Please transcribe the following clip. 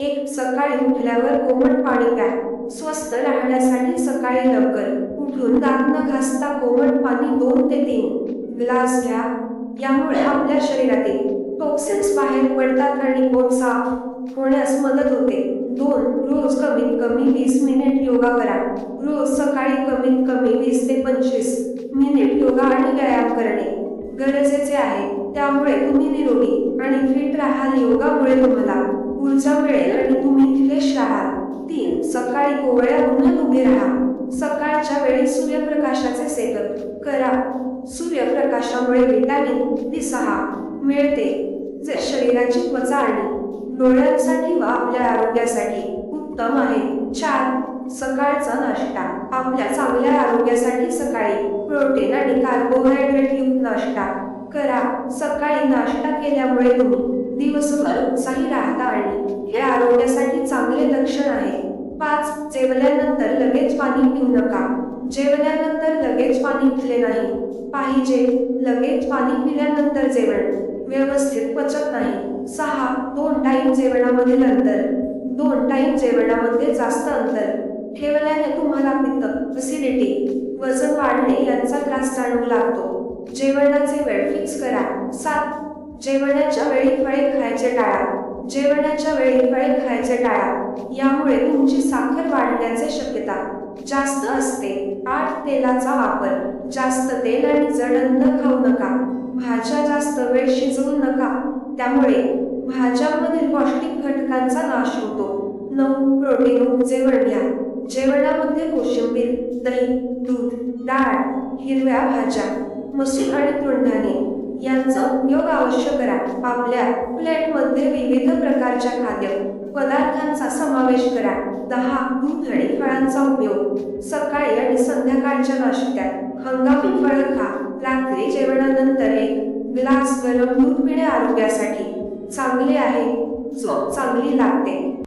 एक सकाळी उठल्यावर कोमट पाणी प्या. स्वस्थ राहण्यासाठी सकाळी लवकर. उठून दात न घासता कोमट पाणी दोन ते तीन ग्लास घ्या. यामुळे आपल्या शरीरातील टॉक्सिन्स बाहेर पडतात आणि पोट साफ होण्यास मदत होते. दोन रोज कमीत कमी वीस मिनिट योगा करा. रोज सकाळी कमीत कमी वीस ते पंचवीस मिनिट योगा आणि व्यायाम करणे गरजेचे आहे. त्यामुळे तुम्ही निरोगी आणि फिट राहाल योगामुळे तुम्हाला ऊर्जा मिळेल आणि तुम्ही फ्रेश राहाल तीन सकाळी कोवळ्या उन्हात उभे राहा. सकाळच्या वेळी सूर्यप्रकाशाचे सेवन करा. सूर्यप्रकाशामुळे विटॅमिन डी सहा मिळते. जे शरीराची त्वचा आणि डोळ्यांसाठी व आपल्या आरोग्यासाठी उत्तम आहे. चार सकाळचा नाश्ता. आपल्या चांगल्या आरोग्यासाठी सकाळी प्रोटीन आणि कार्बोहायड्रेट युक्त नाश्ता करा. सकाळी नाश्ता केल्यामुळे तुम्ही दिवसभर उत्साही राहता आणि हे आरोग्यासाठी चांगले लक्षण आहे. पाच जेवल्यानंतर लगेच पाणी पिऊ नका. जेवल्यानंतर लगेच पाणी पिले नाही. पाहिजे लगेच पाणी पिल्यानंतर जेवण. व्यवस्थित पचत नाही. सहा दोन टाईम जेवणामधील अंतर. दोन टाईम जेवणामध्ये जास्त अंतर. ठेवल्याने तुम्हाला पित्त ऍसिडिटी वजन वाढणे यांचा त्रास जाणवू लागतो. जेवणाचे वेळ फिक्स करा. सात जेवणाच्या वेळी फळे खायचे टाळा. जेवणाच्या वेळी फळे खायचे टाळा. यामुळे तुमची साखर वाढण्याची शक्यता. जास्त असते आठ तेलाचा वापर. जास्त तेल आणि जड अन्न खाऊ नका. भाज्या जास्त वेळ शिजवू नका. त्यामुळे भाज्यांमधील पौष्टिक घटकांचा नाश होतो. नऊ प्रोटीन जेवण घ्या. जेवणामध्ये कोशिंबीर दही दूध डाळ हिरव्या भाज्या मसूर आणि तृणधान्ये यांचा उपयोग अवश्य करा आपल्या प्लेटमध्ये विविध प्रकारच्या खाद्य पदार्थांचा समावेश करा. दहा दूध आणि फळांचा उपयोग. सकाळी आणि संध्याकाळच्या नाश्त्यात हंगामी फळ खा. रात्री जेवणानंतर एक ग्लास गरम दूध पिणे आरोग्यासाठी चांगले आहे. झोप चांगली लागते.